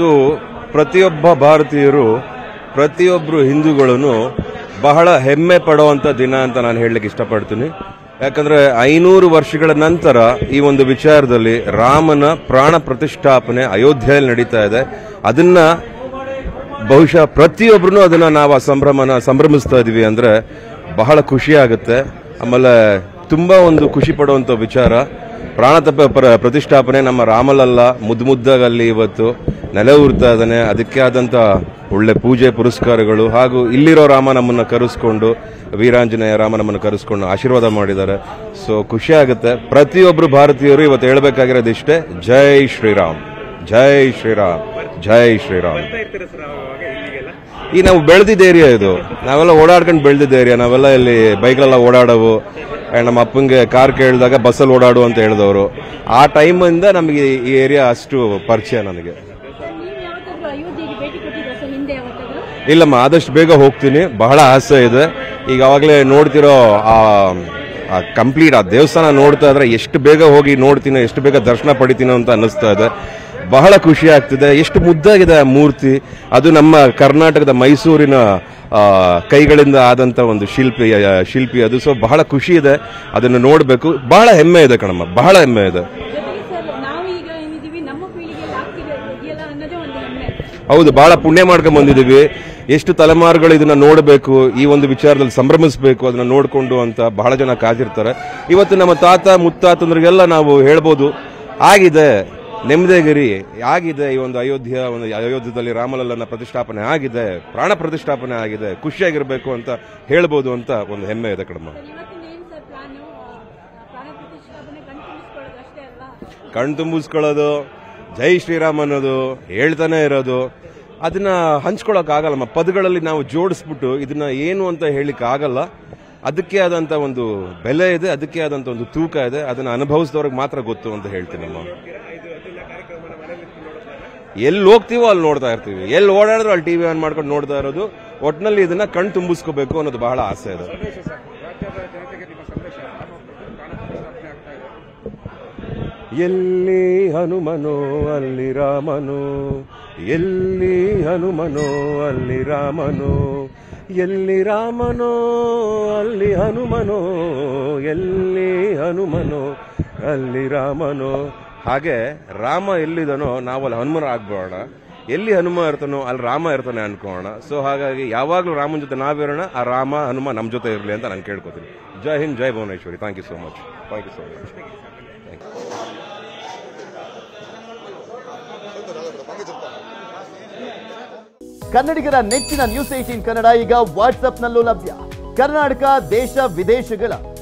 ಇವತ್ತು ಪ್ರತಿಯೊಬ್ಬ ಭಾರತೀಯರು ಪ್ರತಿಯೊಬ್ಬರು ಹಿಂದೂಗಳನ್ನು ಬಹಳ ಹೆಮ್ಮೆ ಪಡುವಂಥ ದಿನ ಅಂತ ನಾನು ಹೇಳಲಿಕ್ಕೆ ಇಷ್ಟಪಡ್ತೀನಿ. ಯಾಕಂದ್ರೆ ಐನೂರು ವರ್ಷಗಳ ನಂತರ ಈ ಒಂದು ವಿಚಾರದಲ್ಲಿ ರಾಮನ ಪ್ರಾಣ ಪ್ರತಿಷ್ಠಾಪನೆ ಅಯೋಧ್ಯೆಯಲ್ಲಿ ನಡೀತಾ ಇದೆ. ಅದನ್ನ ಬಹುಶಃ ಪ್ರತಿಯೊಬ್ಬರೂ ಅದನ್ನ ನಾವು ಆ ಸಂಭ್ರಮನ ಸಂಭ್ರಮಿಸ್ತಾ ಇದ್ದೀವಿ ಅಂದ್ರೆ ಬಹಳ ಖುಷಿ ಆಗುತ್ತೆ. ಆಮೇಲೆ ತುಂಬಾ ಒಂದು ಖುಷಿ ಪಡುವಂಥ ವಿಚಾರ. ಪ್ರಾಣತಪ ಪ್ರ- ಪ್ರತಿಷ್ಠಾಪನೆ ನಮ್ಮ ರಾಮಲಲ್ಲ ಮುದ್ದು ಮುದ್ದಾಗಲ್ಲಿ ಇವತ್ತು ನೆಲೆ ಇದ್ದಾನೆ ಅದಕ್ಕೆ ಆದಂಥ ಒಳ್ಳೆ ಪೂಜೆ, ಪುರಸ್ಕಾರಗಳು ಹಾಗೂ ಇಲ್ಲಿರೋ ರಾಮ ನಮ್ಮನ್ನು ಕರೆಸ್ಕೊಂಡು, ವೀರಾಂಜನೇಯ ರಾಮ ನಮ್ಮನ್ನು ಕರೆಸ್ಕೊಂಡು ಆಶೀರ್ವಾದ ಮಾಡಿದ್ದಾರೆ. ಸೊ ಖುಷಿ ಆಗುತ್ತೆ. ಪ್ರತಿಯೊಬ್ಬರು ಭಾರತೀಯರು ಇವತ್ತು ಹೇಳ್ಬೇಕಾಗಿರೋದು ಇಷ್ಟೇ, ಜೈ ಶ್ರೀರಾಮ್ ಜೈ ಶ್ರೀರಾಮ್ ಜೈ ಶ್ರೀರಾಮ್. ಈ ನಾವು ಬೆಳೆದಿದ್ದ ಏರಿಯಾ ಇದು. ನಾವೆಲ್ಲ ಓಡಾಡ್ಕೊಂಡು ಬೆಳೆದಿದ್ದ ಏರಿಯಾ ನಾವೆಲ್ಲ ಇಲ್ಲಿ ಬೈಕ್ಲೆಲ್ಲ ಓಡಾಡವು. And ನಮ್ಮ ಅಪ್ಪಂಗೆ ಕಾರ್ ಕೇಳಿದಾಗ ಬಸ್ಸಲ್ಲಿ ಓಡಾಡು ಅಂತ ಹೇಳಿದವರು. ಆ ಟೈಮಿಂದ ನಮಗೆ ಈ ಏರಿಯಾ ಅಷ್ಟು ಪರಿಚಯ ನನಗೆ. ಇಲ್ಲಮ್ಮ, ಆದಷ್ಟು ಬೇಗ ಹೋಗ್ತೀನಿ. ಬಹಳ ಆಸೆ ಇದೆ. ಈಗ ಅವಾಗಲೇ ನೋಡ್ತಿರೋ ಆ ಕಂಪ್ಲೀಟ್ ಆ ದೇವಸ್ಥಾನ ನೋಡ್ತಾ ಇದ್ರೆ ಎಷ್ಟು ಬೇಗ ಹೋಗಿ ನೋಡ್ತೀನೋ, ಎಷ್ಟು ಬೇಗ ದರ್ಶನ ಪಡಿತೀನೋ ಅಂತ ಅನ್ನಿಸ್ತಾ ಇದೆ. ಬಹಳ ಖುಷಿ ಆಗ್ತಿದೆ. ಎಷ್ಟು ಮುದ್ದಾಗಿದೆ ಆ ಮೂರ್ತಿ. ಅದು ನಮ್ಮ ಕರ್ನಾಟಕದ ಮೈಸೂರಿನ ಕೈಗಳಿಂದ ಆದಂತ ಒಂದು ಶಿಲ್ಪಿ ಶಿಲ್ಪಿ ಅದು. ಸೊ ಬಹಳ ಖುಷಿ ಇದೆ. ಅದನ್ನು ನೋಡಬೇಕು. ಬಹಳ ಹೆಮ್ಮೆ ಇದೆ ಕಣಮ್ಮ. ಬಹಳ ಹೆಮ್ಮೆ ಇದೆ. ಹೌದು, ಬಹಳ ಪುಣ್ಯ ಮಾಡ್ಕೊಂಡ್ ಬಂದಿದ್ದೀವಿ. ಎಷ್ಟು ತಲೆಮಾರುಗಳು ಇದನ್ನ ನೋಡಬೇಕು, ಈ ಒಂದು ವಿಚಾರದಲ್ಲಿ ಸಂಭ್ರಮಿಸಬೇಕು, ಅದನ್ನ ನೋಡಿಕೊಂಡು ಅಂತ ಬಹಳ ಜನ ಕಾದಿರ್ತಾರೆ. ಇವತ್ತು ನಮ್ಮ ತಾತ, ಮುತ್ತಾತಂದ್ರಿಗೆಲ್ಲ ನಾವು ಹೇಳ್ಬೋದು, ಆಗಿದೆ. ನೆಮ್ಮದಿಗಿರಿ ಆಗಿದೆ ಈ ಒಂದು ಅಯೋಧ್ಯ ಒಂದು ಅಯೋಧ್ಯದಲ್ಲಿ ರಾಮಲಲ್ಲನ ಪ್ರತಿಷ್ಠಾಪನೆ ಆಗಿದೆ ಪ್ರಾಣ ಪ್ರತಿಷ್ಠಾಪನೆ ಆಗಿದೆ ಖುಷಿಯಾಗಿರಬೇಕು ಅಂತ ಹೇಳ್ಬೋದು ಅಂತ ಒಂದು ಹೆಮ್ಮೆ ಇದೆ ಅಲ್ಲ ಕಣ್ ತುಂಬಿಸ್ಕೊಳ್ಳೋದು ಜೈ ಶ್ರೀರಾಮ್ ಅನ್ನೋದು ಹೇಳ್ತಾನೆ ಇರೋದು. ಅದನ್ನ ಹಂಚ್ಕೊಳಕ್ ಆಗಲ್ಲಮ್ಮ ಪದಗಳಲ್ಲಿ ನಾವು ಜೋಡಿಸ್ಬಿಟ್ಟು ಇದನ್ನ ಏನು ಅಂತ ಹೇಳಿಕ್ ಆಗಲ್ಲ ಅದಕ್ಕೆ ಆದಂತ ಒಂದು ಬೆಲೆ ಇದೆ ಅದಕ್ಕೆ ಆದಂತ ಒಂದು ತೂಕ ಇದೆ. ಅದನ್ನ ಅನುಭವಿಸಿದವ್ರಿಗೆ ಮಾತ್ರ ಗೊತ್ತು ಅಂತ ಹೇಳ್ತೀನಮ್ಮ. ಎಲ್ಲಿ ಹೋಗ್ತೀವೋ ಅಲ್ಲಿ ನೋಡ್ತಾ ಇರ್ತೀವಿ. ಎಲ್ಲಿ ಓಡಾಡಿದ್ರು ಅಲ್ಲಿ ಟಿವಿ ಆನ್ ಮಾಡ್ಕೊಂಡು ನೋಡ್ತಾ ಇರೋದು. ಒಟ್ಟಿನಲ್ಲಿ ಇದನ್ನ ಕಣ್ ತುಂಬಿಸ್ಕೋಬೇಕು ಅನ್ನೋದು ಬಹಳ ಆಸೆ ಇದೆ ಎಲ್ಲಿ ಹನುಮನೋ, ಅಲ್ಲಿ ರಾಮನು. ಎಲ್ಲಿ ಹನುಮನೋ, ಅಲ್ಲಿ ರಾಮನು. ಎಲ್ಲಿ ರಾಮನೋ, ಅಲ್ಲಿ ಹನುಮನೋ. ಎಲ್ಲಿ ಹನುಮನೋ, ಅಲ್ಲಿ ರಾಮನೋ. ಹಾಗೆ ರಾಮ ಎಲ್ಲಿದನೋ ನಾವು ಅಲ್ಲಿ ಹನುಮನ ಆಗ್ಬೋಣ ಎಲ್ಲಿ ಹನುಮ ಇರ್ತಾನೋ ಅಲ್ಲಿ ರಾಮ ಇರ್ತಾನೆ ಅನ್ಕೋಣ. ಸೊ ಹಾಗಾಗಿ ಯಾವಾಗಲೂ ರಾಮನ ಜೊತೆ ನಾವಿರೋಣ, ಆ ರಾಮ, ಹನುಮ ನಮ್ಮ ಜೊತೆ ಇರಲಿ ಅಂತ ನಾನು ಕೇಳ್ಕೊತೀನಿ. Jai Hind, Jai Bhuvaneshwari. Thank you so much thank you so much ಕನ್ನಡಿಗರ ನೆಚ್ಚಿನ ನ್ಯೂಸ್ ಏಟೀನ್ ಕನ್ನಡ ಈಗ ವಾಟ್ಸ್ಆಪ್ನಲ್ಲೂ ಲಭ್ಯ. ಕರ್ನಾಟಕ, ದೇಶ, ವಿದೇಶಗಳ